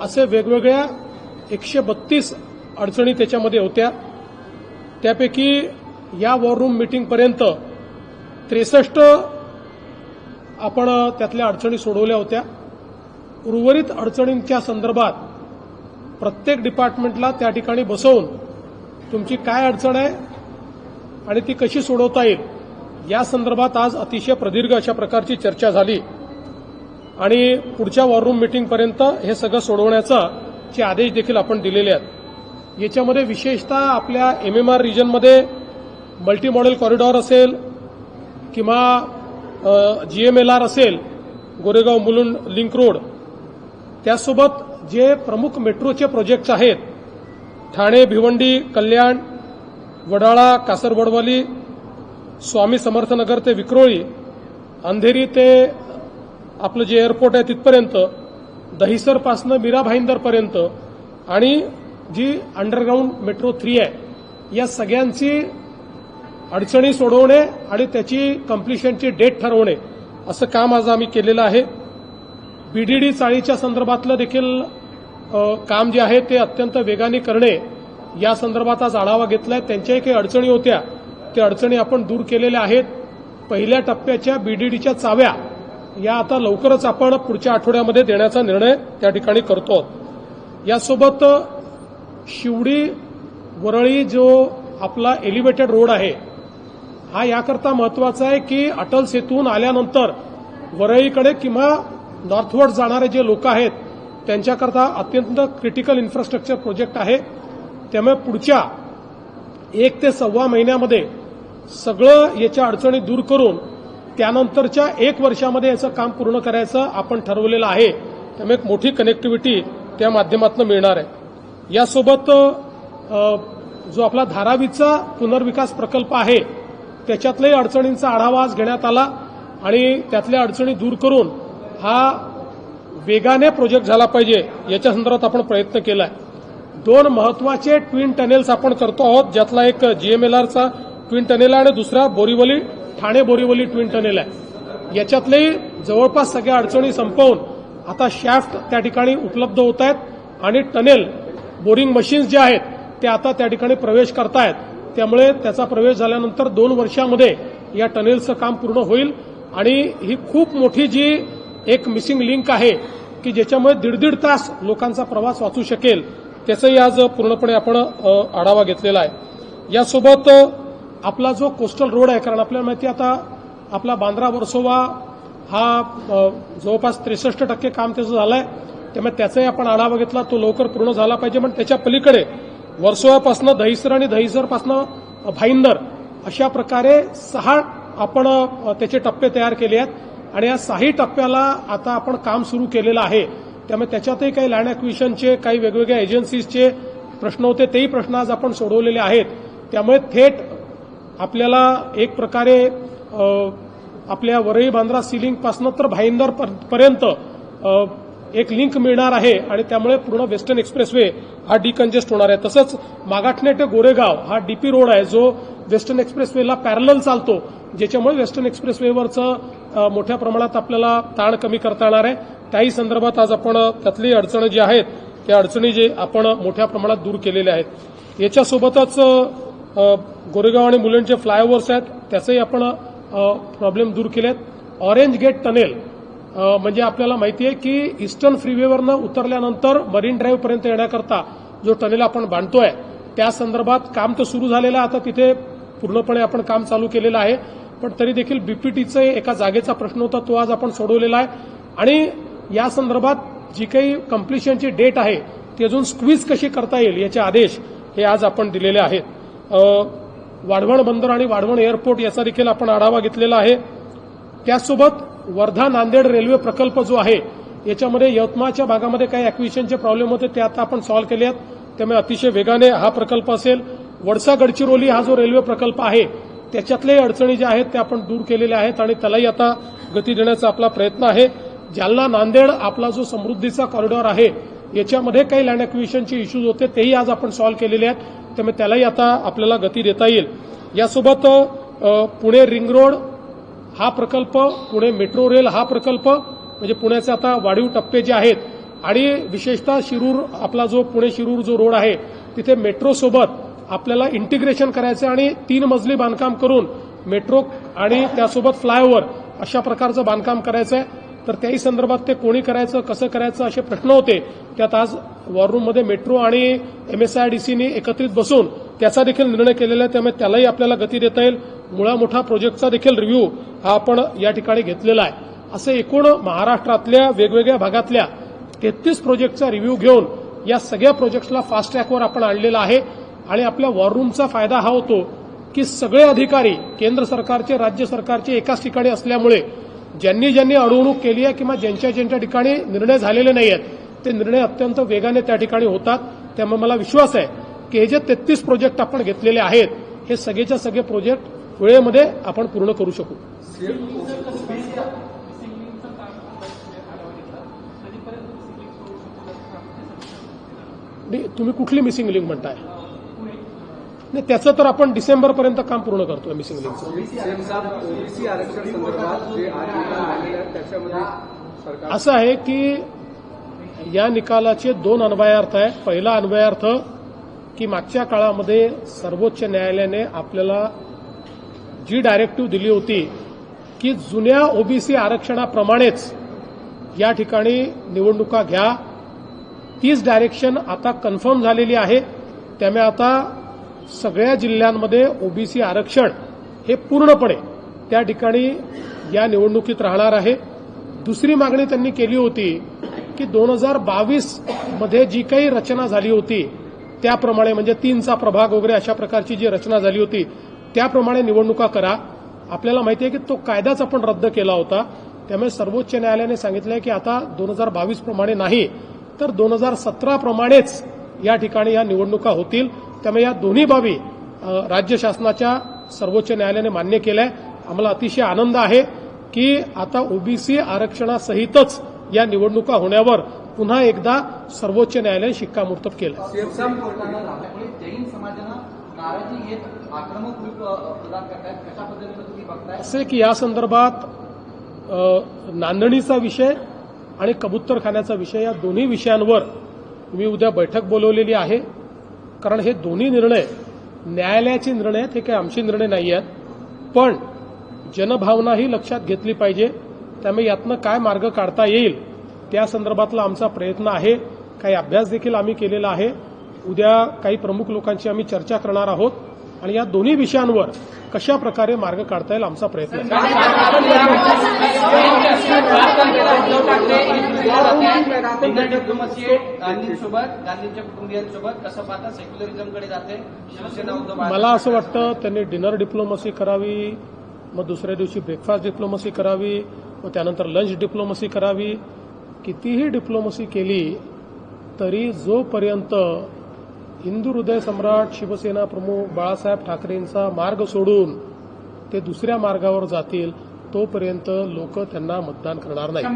असे वेगवेगळ्या एकशे बत्तीस अडचणी त्याच्यामध्ये होत्या. त्यापैकी या वॉररूम मिटिंगपर्यंत त्रेसष्ट आपण त्यातल्या अडचणी सोडवल्या होत्या. उर्वरित अडचणींच्या संदर्भात प्रत्येक डिपार्टमेंटला त्या ठिकाणी बसवून तुमची काय अडचण आहे आणि ती कशी सोडवता येईल या संदर्भात आज अतिशय प्रदीर्घ अशा प्रकारची चर्चा झाली. आणि पुढच्या वॉररूम मिटिंगपर्यंत हे सगळं सोडवण्याचा चे आदेश देखील आपण दिलेले आहेत. याच्यामध्ये विशेषतः आपल्या एम एम आर रिजनमध्ये मल्टी मॉडेल कॉरिडॉर असेल किंवा जी एम एल आर असेल गोरेगाव मुलुंड लिंक रोड त्यासोबत जे प्रमुख मेट्रोचे प्रोजेक्ट्स आहेत ठाणे भिवंडी कल्याण वडाळा कासरवडवाली स्वामी समर्थनगर ते विक्रोळी अंधेरी ते आपलं जे एअरपोर्ट आहे तिथपर्यंत दहिसरपासनं मीरा भाईंदरपर्यंत आणि जी अंडरग्राऊंड मेट्रो थ्री आहे या सगळ्यांची अडचणी सोडवणे आणि त्याची कम्प्लिशनची डेट ठरवणे असं काम आज आम्ही केलेलं आहे. बीडीडी चाळीच्या संदर्भातलं देखील काम जे आहे ते अत्यंत वेगाने करणे या संदर्भात आज आढावा घेतलाय. त्यांच्याही काही अडचणी होत्या. त्या अडचणी आपण दूर केलेल्या आहेत. पहिल्या टप्प्याच्या बीडीडीच्या चाव्या या आता लवकरच आपण पुढच्या आठवड्यामध्ये देण्याचा निर्णय त्या ठिकाणी करतो. यासोबत शिवडी वरळी जो आपला एलिव्हेटेड रोड आहे हा याकरता महत्त्वाचा आहे की अटल सेतून आल्यानंतर वरळीकडे किंवा नॉर्थवर्ड जाणारे जे लोक आहेत त्यांच्याकरता अत्यंत क्रिटिकल इन्फ्रास्ट्रक्चर प्रोजेक्ट आहे. त्यामुळे पुढच्या एक ते सव्वा महिन्यामध्ये सगळं याच्या अडचणी दूर करून त्यानंतरच्या एक वर्षामध्ये याचं काम पूर्ण करायचं आपण ठरवलेलं आहे. त्यामुळे एक मोठी कनेक्टिव्हिटी त्या माध्यमातून मिळणार आहे. यासोबत जो आपला धारावीचा पुनर्विकास प्रकल्प आहे त्याच्यातल्याही अडचणींचा आढावा आज घेण्यात आला आणि त्यातल्या अडचणी दूर करून हा वेगाने प्रोजेक्ट झाला पाहिजे याच्या संदर्भात आपण प्रयत्न केलाय. दोन महत्त्वाचे ट्विन टनेल्स आपण करतो आहोत ज्यातला एक जीएमएलआरचा ट्विन टनेल आहे आणि दुसरा बोरीवली ठाणे बोरीवली ट्विन टनेल आहे. याच्यातलेही जवळपास सगळ्या अडचणी संपवून आता शॅफ्ट त्या ठिकाणी उपलब्ध होत आहेत आणि टनेल बोरिंग मशीन्स जे आहेत ते आता त्या ठिकाणी प्रवेश करतायत. त्यामुळे त्याचा प्रवेश झाल्यानंतर दोन वर्षामध्ये या टनेलचं काम पूर्ण होईल आणि ही खूप मोठी जी एक मिसिंग लिंक आहे की ज्याच्यामुळे दीड दीड तास लोकांचा प्रवास वाचू शकेल त्याचाही आज पूर्णपणे आपण आढावा घेतलेला आहे. यासोबत आपला जो कोस्टल रोड आहे कारण आपल्याला माहिती आहे आता आपला बांद्रा वर्सोवा हा जवळपास त्रेसष्ट टक्के काम त्याचं झालंय. त्यामुळे त्याचाही आपण आढावा घेतला तो लवकर पूर्ण झाला पाहिजे. पण त्याच्या पलीकडे वर्सोवापासनं दहिसर आणि दहिसरपासनं भाईंदर अशा प्रकारे सहा आपण त्याचे टप्पे तयार केले आहेत. आणि या सहाही टप्प्याला आता आपण काम सुरू केलेलं आहे. त्यामुळे त्याच्यातही काही लँड अक्विशनचे काही वेगवेगळ्या एजन्सीजचे प्रश्न होते तेही प्रश्न आज आपण सोडवलेले आहेत. त्यामुळे थेट आपल्याला एक प्रकारे आपल्या वरळी बांद्रा सिलिंगपासनं तर भाईंदर पर्यंत एक लिंक मिळणार आहे आणि त्यामुळे पूर्ण वेस्टर्न एक्सप्रेसवे हा डिकंजेस्ट होणार आहे. तसंच मागाठणे ते गोरेगाव हा डीपी रोड आहे जो वेस्टर्न एक्सप्रेसवेला पॅरल चालतो ज्याच्यामुळे वेस्टर्न एक्सप्रेसवेवरचं मोठ्या प्रमाणात आपल्याला ताण कमी करता येणार आहे. त्याही संदर्भात आज आपण त्यातली अडचणी जी आहेत त्या अडचणी जे आपण मोठ्या प्रमाणात दूर केलेल्या आहेत. याच्यासोबतच गोरेगाव आणि मुलांचे फ्लायओव्हर्स आहेत त्याचंही आपण प्रॉब्लेम दूर केलेत. ऑरेंज गेट टनेल म्हणजे आपल्याला माहिती आहे की ईस्टर्न फ्रीवेवरनं उतरल्यानंतर मरीन ड्राईव्हपर्यंत येण्याकरता जो टनेल आपण बांधतोय त्या संदर्भात काम तर सुरू झालेलं आहे. आता तिथे पूर्णपणे आपण काम चालू केलेलं आहे. पण तरी देखील बीपीटीचं एका जागेचा प्रश्न होता तो आज आपण सोडवलेला आहे. आणि या संदर्भात जी काही कम्प्लिशनची डेट आहे ती अजून स्क्वीज कशी करता येईल याचे आदेश हे आज आपण दिलेले आहेत. वाढवण बंदर आणि वाढवण एअरपोर्ट याचा देखील आपण आढावा घेतलेला आहे. त्याचसोबत वर्धा नांदेड रेल्वे प्रकल्प जो आहे याच्यामध्ये यवतमाळच्या भागामध्ये काही अॅक्विशनचे प्रॉब्लेम होते ते आता आपण सॉल्व्ह केले आहेत. त्यामुळे अतिशय वेगाने हा प्रकल्प असेल. वडसा गडचिरोली हा जो रेल्वे प्रकल्प आहे त्याच्यातल्याही अडचणी ज्या आहेत त्या आपण दूर केलेल्या आहेत आणि त्यालाही आता गती देण्याचा आपला प्रयत्न आहे. जालना नांदेड आपला जो समृद्धीचा कॉरिडॉर आहे याच्यामध्ये काही लँड अॅक्विशनचे इश्यूज होते तेही आज आपण सॉल्व्ह केलेले आहेत. त्यामुळे त्यालाही आता आपल्याला गती देता येईल. यासोबत पुणे रिंग रोड हा प्रकल्प पुणे मेट्रो रेल हा प्रकल्प म्हणजे पुण्याचे आता वाढीव टप्पे जे आहेत आणि विशेषतः शिरूर आपला जो पुणे शिरूर जो रोड आहे तिथे मेट्रोसोबत आपल्याला इंटिग्रेशन करायचं आणि तीन मजली बांधकाम करून मेट्रो आणि त्यासोबत फ्लायओव्हर अशा प्रकारचं बांधकाम करायचं आहे तर त्याही संदर्भात ते कोणी करायचं कसं करायचं असे प्रश्न होते. त्यात आज वॉररूममध्ये मेट्रो आणि एमएसआयडीसीने एकत्रित बसून त्याचा देखील निर्णय केलेला आहे. त्यामुळे त्यालाही आपल्याला गती देता येईल. मुळा मोठा प्रोजेक्टचा देखील रिव्ह्यू हा आपण या ठिकाणी घेतलेला आहे. असं एकूण महाराष्ट्रातल्या वेगवेगळ्या भागातल्या तेहतीस प्रोजेक्टचा रिव्ह्यू घेऊन या सगळ्या प्रोजेक्ट्सला फास्ट ट्रॅकवर आपण आणलेला आहे. आणि आपल्या वॉररूमचा फायदा हा होतो की सगळे अधिकारी केंद्र सरकारचे राज्य सरकारचे एकाच ठिकाणी असल्यामुळे ज्यांनी ज्यांनी अडवणूक केली आहे किंवा ज्यांच्या ज्यांच्या ठिकाणी निर्णय झालेले नाही आहेत ते निर्णय अत्यंत वेगाने त्या ठिकाणी होतात. त्यामुळे मला विश्वास आहे की हे जे तेहतीस प्रोजेक्ट आपण घेतलेले आहेत हे सगळेच्या सगळे प्रोजेक्ट वेळेमध्ये आपण पूर्ण करू शकू. तुम्ही कुठली मिसिंग लिंक म्हणताय? नाही त्याचं तर आपण डिसेंबरपर्यंत काम पूर्ण करतोय मिसिंग लिंकचं असं आहे की या निकालाचे दोन अन्वयार्थ आहेत. पहिला अन्वयार्थ की मागच्या काळामध्ये सर्वोच्च न्यायालयाने आपल्याला जी डायरेक्टिव्ह दिली होती की जुन्या ओबीसी आरक्षणाप्रमाणेच या ठिकाणी निवडणुका घ्या. तीच डायरेक्शन आता कन्फर्म झालेली आहे. त्यामुळे आता सगळ्या जिल्ह्यांमध्ये ओबीसी आरक्षण हे पूर्णपणे त्या ठिकाणी या निवडणुकीत राहणार आहे. दुसरी मागणी त्यांनी केली होती की दोन हजार बावीसमध्ये जी काही रचना झाली होती त्याप्रमाणे म्हणजे तीनचा प्रभाग वगैरे अशा प्रकारची जी रचना झाली होती त्याप्रमाणे निवडणुका करा. आपल्याला माहिती आहे की तो कायदाच आपण रद्द केला होता. त्यामुळे सर्वोच्च न्यायालयाने सांगितलं की आता दोन हजार बावीस प्रमाणे नाही तर दोन हजार सतरा प्रमाणेच या ठिकाणी या निवडणुका होतील. त्यामुळे या दोन्ही बाबी राज्य शासनाच्या सर्वोच्च न्यायालयाने मान्य केल्या. आम्हाला अतिशय आनंद आहे की आता ओबीसी आरक्षणासहितच या निवडणुका होण्यावर पुन्हा एकदा सर्वोच्च न्यायालयाने शिक्कामोर्तब केलं. असे की या संदर्भात नांदणीचा विषय आणि कबुतरखान्याचा विषय या दोन्ही विषयांवर मी उद्या बैठक बोलवलेली आहे. कारण हे दोन्ही निर्णय न्यायालयाचे निर्णय आहेत हे काही आमचे निर्णय नाही आहेत. पण जनभावनाही लक्षात घेतली पाहिजे. त्यामुळे यातनं काय मार्ग काढता येईल त्या संदर्भातला आमचा प्रयत्न आहे. काही अभ्यास देखील आम्ही केलेला आहे. उद्या काही प्रमुख लोकांची आम्ही चर्चा करणार आहोत. आणि या दोन्ही विषयांवर कशा प्रकारे मार्ग काढता येईल आमचा प्रयत्न आहे. गांधींसोबत गांधींच्या कुटुंबियांसोबत कसं पाहता सेक्युलरिझमकडे जाते शिवसेना उद्धव मला असं वाटतं त्यांनी डिनर डिप्लोमसी करावी मग दुसऱ्या दिवशी ब्रेकफास्ट डिप्लोमसी करावी मग त्यानंतर लंच डिप्लोमसी करावी. कितीही डिप्लोमसी केली तरी जोपर्यंत हिंदू हृदय सम्राट शिवसेना प्रमुख बाळासाहेब ठाकरेंचा मार्ग सोडून ते दुसऱ्या मार्गावर जातील तोपर्यंत लोक त्यांना मतदान करणार नाही.